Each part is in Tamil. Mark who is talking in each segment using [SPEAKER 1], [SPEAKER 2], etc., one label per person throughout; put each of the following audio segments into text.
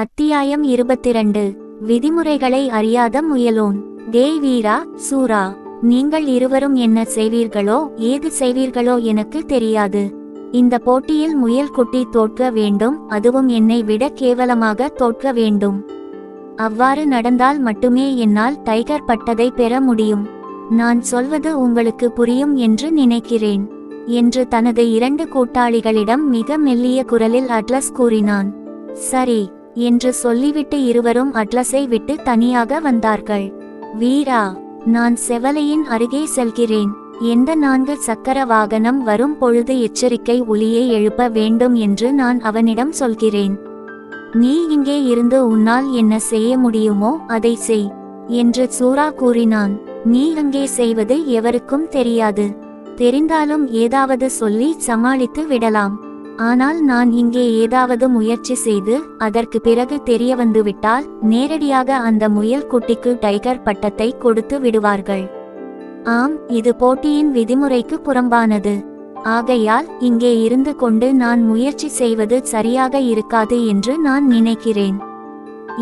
[SPEAKER 1] அத்தியாயம் இருபத்திரண்டு விதிமுறைகளை அறியாத முயலோன் டேய் வீரா சூரா நீங்கள் இருவரும் என்ன செய்வீர்களோ ஏது செய்வீர்களோ எனக்கு தெரியாது இந்த போட்டியில் முயல் குட்டி தோற்க வேண்டும் அதுவும் என்னை விட கேவலமாக தோற்க வேண்டும் அவ்வாறு நடந்தால் மட்டுமே என்னால் டைகர் பட்டதை பெற முடியும் நான் சொல்வது உங்களுக்கு புரியும் என்று நினைக்கிறேன் என்று தனது இரண்டு கூட்டாளிகளிடம் மிக மெல்லிய குரலில் அட்லஸ் கூறினான் சரி என்று சொல்லிவிட்டு இருவரும் அட்லஸை விட்டு தனியாக வந்தார்கள் வீரா நான் செவலையின் அருகே செல்கிறேன் எந்த நான்கு சக்கர வாகனம் வரும் பொழுது எச்சரிக்கை ஒளியை எழுப்ப வேண்டும் என்று நான் அவனிடம் சொல்கிறேன் நீ இங்கே இருந்து உன்னால் என்ன செய்ய முடியுமோ அதை செய் என்று சூரா கூறினான் நீ அங்கே செய்வது எவருக்கும் தெரியாது தெரிந்தாலும் ஏதாவது சொல்லி சமாளித்து விடலாம் ஆனால் நான் இங்கே ஏதாவது முயற்சி செய்து அதற்கு பிறகு தெரிய வந்துவிட்டால் நேரடியாக அந்த முயல் குட்டிக்கு டைகர் பட்டத்தை கொடுத்து விடுவார்கள் ஆம் இது போட்டியின் விதிமுறைக்கு புறம்பானது ஆகையால் இங்கே இருந்து கொண்டு நான் முயற்சி செய்வது சரியாக இருக்காது என்று நான் நினைக்கிறேன்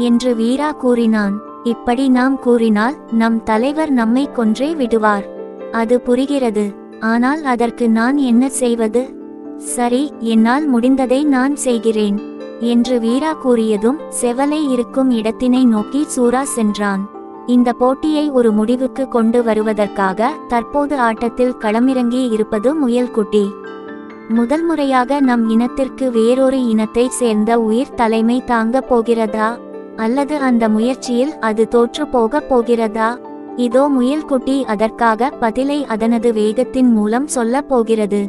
[SPEAKER 1] என்று வீரா கூறினான் இப்படி நாம் கூறினால் நம் தலைவர் நம்மை கொன்றே விடுவார் அது புரிகிறது ஆனால் அதற்கு நான் என்ன செய்வது சரி என்னால் முடிந்ததை நான் செய்கிறேன் என்று வீரா கூறியதும் செவலை இருக்கும் இடத்தினை நோக்கி சூரா சென்றான் இந்த போட்டியை ஒரு முடிவுக்கு கொண்டு வருவதற்காக தற்போது ஆட்டத்தில் களமிறங்கி இருப்பது முயல்குட்டி முதல் முறையாக நம் இனத்திற்கு வேறொரு இனத்தை சேர்ந்த உயிர் தலைமை தாங்க போகிறதா அல்லது அந்த முயற்சியில் அது தோற்று போகப் போகிறதா இதோ முயல்குட்டி அதற்காக பதிலை அதனது வேகத்தின் மூலம் சொல்லப் போகிறது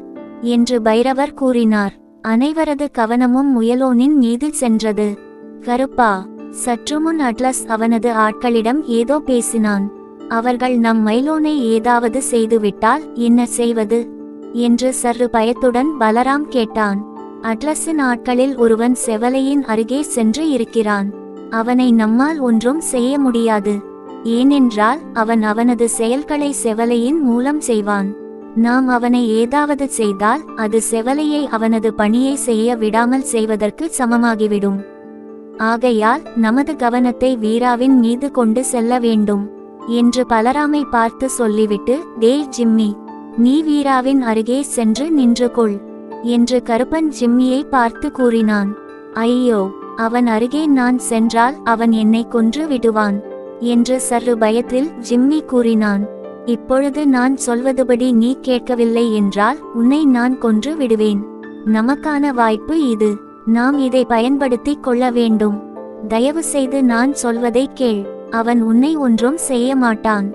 [SPEAKER 1] என்று பைரவர் கூறினார் அனைவரது கவனமும் முயலோனின் மீது சென்றது கருப்பா சற்றுமுன் அட்லஸ் அவனது ஆட்களிடம் ஏதோ பேசினான் அவர்கள் நம் மைலோனை ஏதாவது செய்துவிட்டால் என்ன செய்வது என்று சற்று பயத்துடன் பலராம் கேட்டான் அட்லஸின் ஆட்களில் ஒருவன் செவலையின் அருகே சென்று இருக்கிறான் அவனை நம்மால் ஒன்றும் செய்ய முடியாது ஏனென்றால் அவன் அவனது செயல்களை செவலையின் மூலம் செய்வான் நாம் அவனை ஏதாவது செய்தால் அது செவலையை அவனது பணியை செய்ய விடாமல் செய்வதற்கு சமமாகிவிடும் ஆகையால் நமது கவனத்தை வீராவின் மீது கொண்டு செல்ல வேண்டும் என்று பலராமை பார்த்து சொல்லிவிட்டு டே ஜிம்மி நீ வீராவின் அருகே சென்று நின்று கொள் என்று கருப்பன் ஜிம்மியை பார்த்து கூறினான் ஐயோ அவன் அருகே நான் சென்றால் அவன் என்னை கொன்று விடுவான் என்று சர்ரு பயத்தில் ஜிம்மி கூறினான் இப்பொழுது நான் சொல்வதுபடி நீ கேட்கவில்லை என்றால் உன்னை நான் கொன்று விடுவேன் நமக்கான வாய்ப்பு இது நாம் இதை பயன்படுத்தி கொள்ள வேண்டும் தயவு செய்து நான் சொல்வதை கேள் அவன் உன்னை ஒன்றும் செய்ய மாட்டான்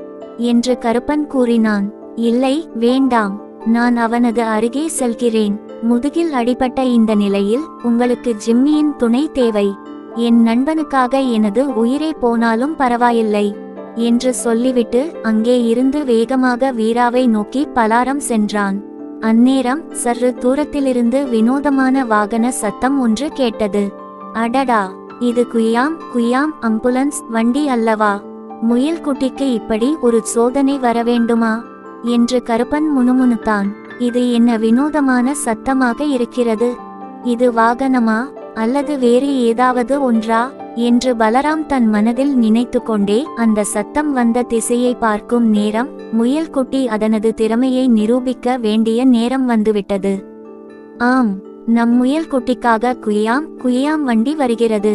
[SPEAKER 1] என்று கருப்பன் கூறினான் இல்லை வேண்டாம் நான் அவனது அருகே செல்கிறேன் முதுகில் அடிபட்ட இந்த நிலையில் உங்களுக்கு ஜிம்மியின் துணை தேவை என் நண்பனுக்காக எனது உயிரே போனாலும் பரவாயில்லை என்று சொல்லிவிட்டு அங்கே இருந்து வேகமாக வீராவை நோக்கி பலாரம் சென்றான் அந்நேரம் சற்று தூரத்திலிருந்து வினோதமான வாகன சத்தம் ஒன்று கேட்டது அடடா இது குயாம் குயாம் அம்புலன்ஸ் வண்டி அல்லவா முயல் குட்டிக்கு இப்படி ஒரு சோதனை வரவேண்டுமா என்று கருப்பன் முணுமுணுத்தான் இது என்ன வினோதமான சத்தமாக இருக்கிறது இது வாகனமா அல்லது வேறு ஏதாவது ஒன்றா என்று பலராம் தன் மனதில் நினைத்து கொண்டே அந்த சத்தம் வந்த திசையை பார்க்கும் நேரம் முயல்குட்டி அதனது திறமையை நிரூபிக்க வேண்டிய நேரம் வந்துவிட்டது ஆம் நம் முயல்குட்டிக்காக குயாம் குயாம் வண்டி வருகிறது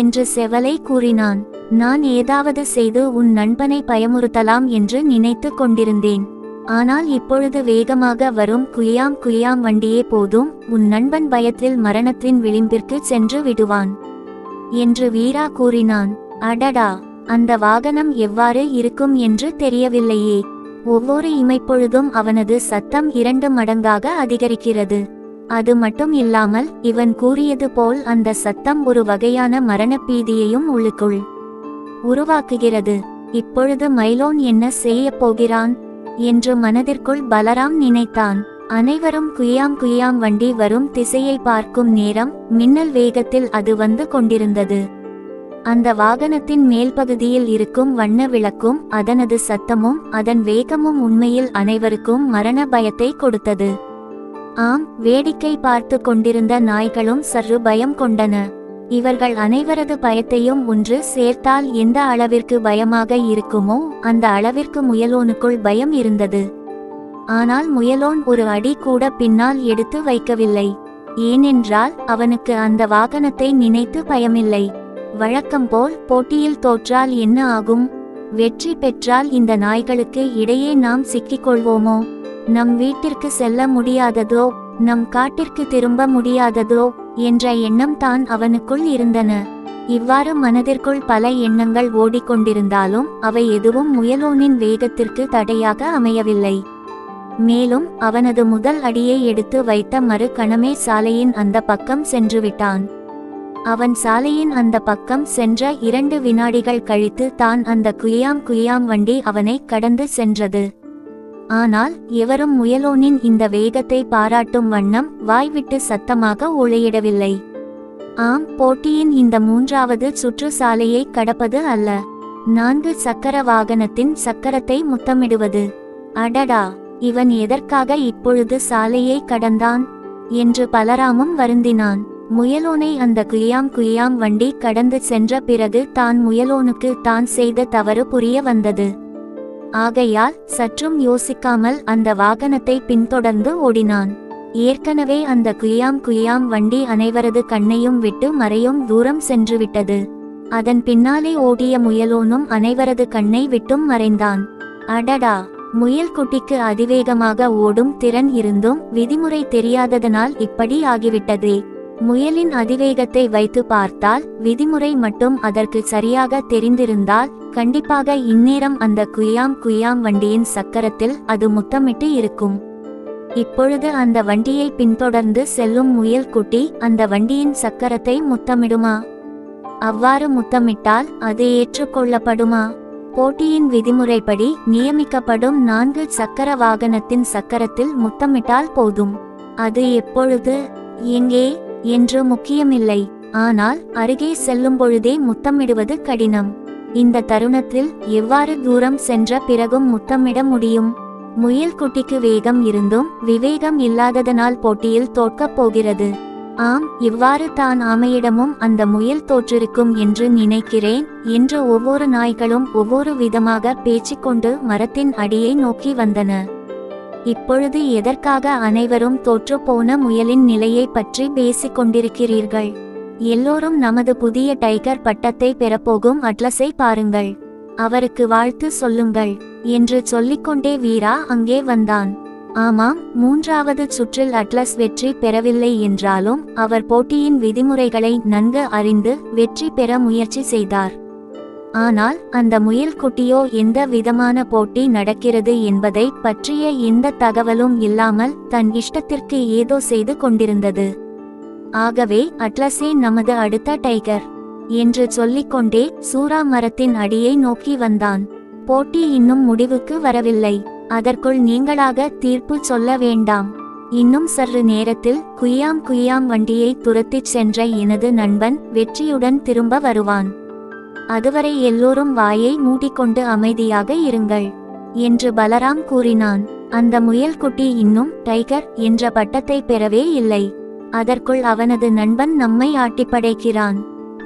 [SPEAKER 1] என்று செவலை கூறினான் நான் ஏதாவது செய்து உன் நண்பனை பயமுறுத்தலாம் என்று நினைத்து கொண்டிருந்தேன் ஆனால் இப்பொழுது வேகமாக வரும் குயாம் குயாம் வண்டியே போதும் உன் நண்பன் பயத்தில் மரணத்தின் விளிம்பிற்கு சென்று விடுவான் என்று வீரா கூறினான் அடடா அந்த வாகனம் எவ்வாறு இருக்கும் என்று தெரியவில்லையே ஒவ்வொரு இமைப்பொழுதும் அவனது சத்தம் இரண்டு மடங்காக அதிகரிக்கிறது அது மட்டும் இல்லாமல் இவன் கூறியது போல் அந்த சத்தம் ஒரு வகையான மரண பீதியையும் உள்ளுக்குள் உருவாக்குகிறது இப்பொழுது மைலோன் என்ன செய்யப் போகிறான் என்று மனதிற்குள் பலராம் நினைத்தான் அனைவரும் குயாம் குயாம் வண்டி வரும் திசையை பார்க்கும் நேரம் மின்னல் வேகத்தில் அது வந்து கொண்டிருந்தது அந்த வாகனத்தின் மேல் பகுதியில் இருக்கும் வண்ண விளக்கும் அதனது சத்தமும் அதன் வேகமும் உண்மையில் அனைவருக்கும் மரண பயத்தை கொடுத்தது ஆம் வேடிக்கை பார்த்து கொண்டிருந்த நாய்களும் சற்று பயம் கொண்டன இவர்கள் அனைவரது பயத்தையும் ஒன்று சேர்த்தால் எந்த அளவிற்கு பயமாக இருக்குமோ அந்த அளவிற்கு முயலோனுக்குள் பயம் இருந்தது ஆனால் முயலோன் ஒரு அடி கூட பின்னால் எடுத்து வைக்கவில்லை ஏனென்றால் அவனுக்கு அந்த வாகனத்தை நினைத்து பயமில்லை வழக்கம்போல் போட்டியில் தோற்றால் என்ன ஆகும் வெற்றி பெற்றால் இந்த நாய்களுக்கு இடையே நாம் சிக்கிக்கொள்வோமோ நம் வீட்டிற்கு செல்ல முடியாததோ நம் காட்டிற்கு திரும்ப முடியாததோ என்ற எண்ணம் தான் அவனுக்குள் இருந்தன இவ்வாறு மனதிற்குள் பல எண்ணங்கள் ஓடிக்கொண்டிருந்தாலும் அவை எதுவும் முயலோனின் வேகத்திற்கு தடையாக அமையவில்லை மேலும் அவனது முதல் அடியை எடுத்து வைத்த மறு கணமே சாலையின் அந்த பக்கம் சென்றுவிட்டான் அவன் சாலையின் அந்த பக்கம் சென்ற இரண்டு வினாடிகள் கழித்து தான் அந்த குயாம் குயாம் வண்டி அவனை கடந்து சென்றது ஆனால் எவரும் முயலோனின் இந்த வேகத்தை பாராட்டும் வண்ணம் வாய்விட்டு சத்தமாக ஒளியிடவில்லை ஆம் போட்டியின் இந்த மூன்றாவது சுற்று சாலையை கடப்பது அல்ல நான்கு சக்கர வாகனத்தின் சக்கரத்தை முத்தமிடுவது அடடா இவன் எதற்காக இப்பொழுது சாலையை கடந்தான் என்று பலராமும் வருந்தினான் முயலோனை அந்த குயாம் குயாம் வண்டி கடந்து சென்ற பிறகு தான் முயலோனுக்கு தான் செய்த தவறு புரிய வந்தது ஆகையால் சற்றும் யோசிக்காமல் அந்த வாகனத்தை பின்தொடர்ந்து ஓடினான் ஏற்கனவே அந்த குயாம் குயாம் வண்டி அனைவரது கண்ணையும் விட்டு மறையும் தூரம் சென்றுவிட்டது அதன் பின்னாலே ஓடிய முயலோனும் அனைவரது கண்ணை விட்டும் மறைந்தான் அடடா முயல் குட்டிக்கு அதிவேகமாக ஓடும் திறன் இருந்தும் விதிமுறை தெரியாததனால் இப்படி ஆகிவிட்டது முயலின் அதிவேகத்தை வைத்து பார்த்தால் விதிமுறை மட்டும் அதற்கு சரியாக தெரிந்திருந்தால் கண்டிப்பாக இந்நேரம் அந்த குயாம் குயாம் வண்டியின் சக்கரத்தில் அது முத்தமிட்டு இருக்கும் இப்பொழுது அந்த வண்டியை பின்தொடர்ந்து செல்லும் முயல் குட்டி அந்த வண்டியின் சக்கரத்தை முத்தமிடுமா அவ்வாறு முத்தமிட்டால் அது ஏற்றுக்கொள்ளப்படுமா போட்டியின் விதிமுறைப்படி நியமிக்கப்படும் நான்கு சக்கர வாகனத்தின் சக்கரத்தில் முத்தமிட்டால் போதும் அது எப்பொழுது எங்கே என்று முக்கியமில்லை ஆனால் அருகே செல்லும் பொழுதே முத்தமிடுவது கடினம் இந்த தருணத்தில் எவ்வாறு தூரம் சென்ற பிறகும் முத்தமிட முடியும் முயல் குட்டிக்கு வேகம் இருந்தும் விவேகம் இல்லாததனால் போட்டியில் தோற்கப் போகிறது ஆம் இவ்வாறு தான் ஆமையிடமும் அந்த முயல் தோற்றிருக்கும் என்று நினைக்கிறேன் என்று ஒவ்வொரு நாய்களும் ஒவ்வொரு விதமாக பேச்சிக்கொண்டு மரத்தின் அடியை நோக்கி வந்தன இப்பொழுது எதற்காக அனைவரும் தோற்றுப்போன முயலின் நிலையை பற்றி பேசிக் கொண்டிருக்கிறீர்கள் எல்லோரும் நமது புதிய டைகர் பட்டத்தை பெறப்போகும் அட்லஸை பாருங்கள் அவருக்கு வாழ்த்து சொல்லுங்கள் என்று சொல்லிக்கொண்டே வீரா அங்கே வந்தான் ஆமாம் மூன்றாவது சுற்றில் அட்லஸ் வெற்றி பெறவில்லை என்றாலும் அவர் போட்டியின் விதிமுறைகளை நன்கு அறிந்து வெற்றி பெற முயற்சி செய்தார் ஆனால் அந்த முயல்குட்டியோ எந்த விதமான போட்டி நடக்கிறது என்பதை பற்றிய எந்த தகவலும் இல்லாமல் தன் இஷ்டத்திற்கு ஏதோ செய்து கொண்டிருந்தது ஆகவே அட்லஸே நமது அடுத்த டைகர் என்று சொல்லிக்கொண்டே சூறா மரத்தின் அடியை நோக்கி வந்தான் போட்டி இன்னும் முடிவுக்கு வரவில்லை அதற்குள் நீங்களாக தீர்ப்பு சொல்ல வேண்டாம் இன்னும் சற்று நேரத்தில் குய்யாம் குய்யாம் வண்டியை துரத்திச் சென்ற எனது நண்பன் வெற்றியுடன் திரும்ப வருவான் அதுவரை எல்லோரும் வாயை மூடிக்கொண்டு அமைதியாக இருங்கள் என்று பலராம் கூறினான் அந்த முயல்குட்டி இன்னும் டைகர் என்ற பட்டத்தை பெறவே இல்லை அதற்குள் அவனது நண்பன் நம்மை ஆட்டிப்படைக்கிறான்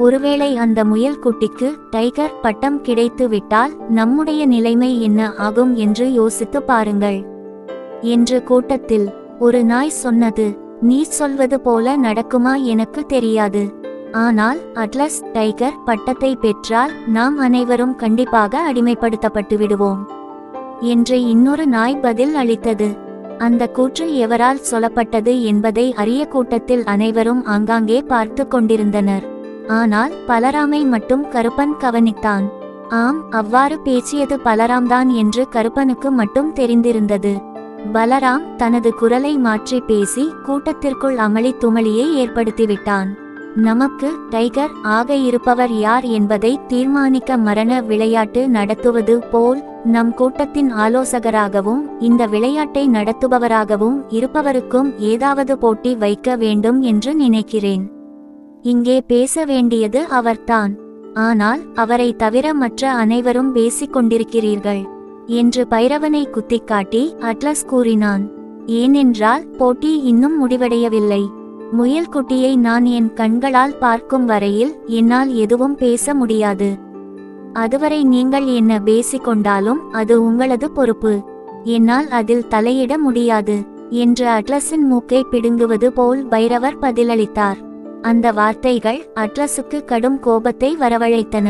[SPEAKER 1] ஒருவேளை அந்த முயல் குட்டிக்கு டைகர் பட்டம் கிடைத்து விட்டால் நம்முடைய நிலைமை என்ன ஆகும் என்று யோசித்து பாருங்கள் என்று கூட்டத்தில் ஒரு நாய் சொன்னது நீ சொல்வது போல நடக்குமா எனக்கு தெரியாது ஆனால் அட்லஸ் டைகர் பட்டத்தை பெற்றால் நாம் அனைவரும் கண்டிப்பாக அடிமைப்படுத்தப்பட்டு விடுவோம் என்று இன்னொரு நாய் பதில் அளித்தது அந்த கூற்று எவரால் சொல்லப்பட்டது என்பதை அரிய கூட்டத்தில் அனைவரும் ஆங்காங்கே பார்த்து கொண்டிருந்தனர் ஆனால் பலராமை மட்டும் கருப்பன் கவனித்தான் ஆம் அவ்வாறு பேசியது பலராம்தான் என்று கருப்பனுக்கு மட்டும் தெரிந்திருந்தது பலராம் தனது குரலை மாற்றி பேசி கூட்டத்திற்குள் அமளி துமளியை ஏற்படுத்திவிட்டான் நமக்கு டைகர் ஆக இருப்பவர் யார் என்பதை தீர்மானிக்க மரண விளையாட்டு நடத்துவது போல் நம் கூட்டத்தின் ஆலோசகராகவும் இந்த விளையாட்டை நடத்துபவராகவும் இருப்பவருக்கும் ஏதாவது போட்டி வைக்க வேண்டும் என்று நினைக்கிறேன் இங்கே பேச வேண்டியது அவர்தான் ஆனால் அவரை தவிர மற்ற அனைவரும் பேசிக் கொண்டிருக்கிறீர்கள் என்று பைரவனை குத்திக்காட்டி அட்லஸ் கூறினான் ஏனென்றால் போட்டி இன்னும் முடிவடையவில்லை முயல்குட்டியை நான் என் கண்களால் பார்க்கும் வரையில் என்னால் எதுவும் பேச முடியாது அதுவரை நீங்கள் என்ன பேசிக்கொண்டாலும் அது உங்களது பொறுப்பு என்னால் அதில் தலையிட முடியாது என்று அட்லஸின் மூக்கை பிடுங்குவது போல் பைரவர் பதிலளித்தார் அந்த வார்த்தைகள் அட்ரஸுக்கு கடும் கோபத்தை வரவழைத்தன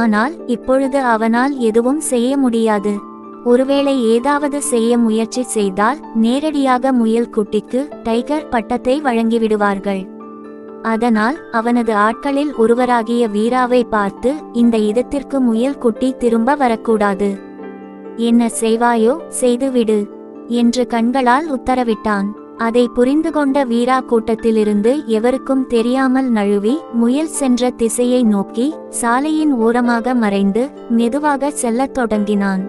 [SPEAKER 1] ஆனால் இப்பொழுது அவனால் எதுவும் செய்ய முடியாது ஒருவேளை ஏதாவது செய்ய முயற்சி செய்தால் நேரடியாக முயல் குட்டிக்கு டைகர் பட்டத்தை வழங்கிவிடுவார்கள் அதனால் அவனது ஆட்களில் ஒருவராகிய வீராவை பார்த்து இந்த இடத்திற்கு முயல் குட்டி திரும்ப வரக்கூடாது என்ன செய்வாயோ செய்துவிடு என்று கண்களால் உத்தரவிட்டான் அதை புரிந்து கொண்ட வீரா கூட்டத்திலிருந்து எவருக்கும் தெரியாமல் நழுவி முயல் சென்ற திசையை நோக்கி சாலையின் ஓரமாக மறைந்து மெதுவாக செல்லத் தொடங்கினான்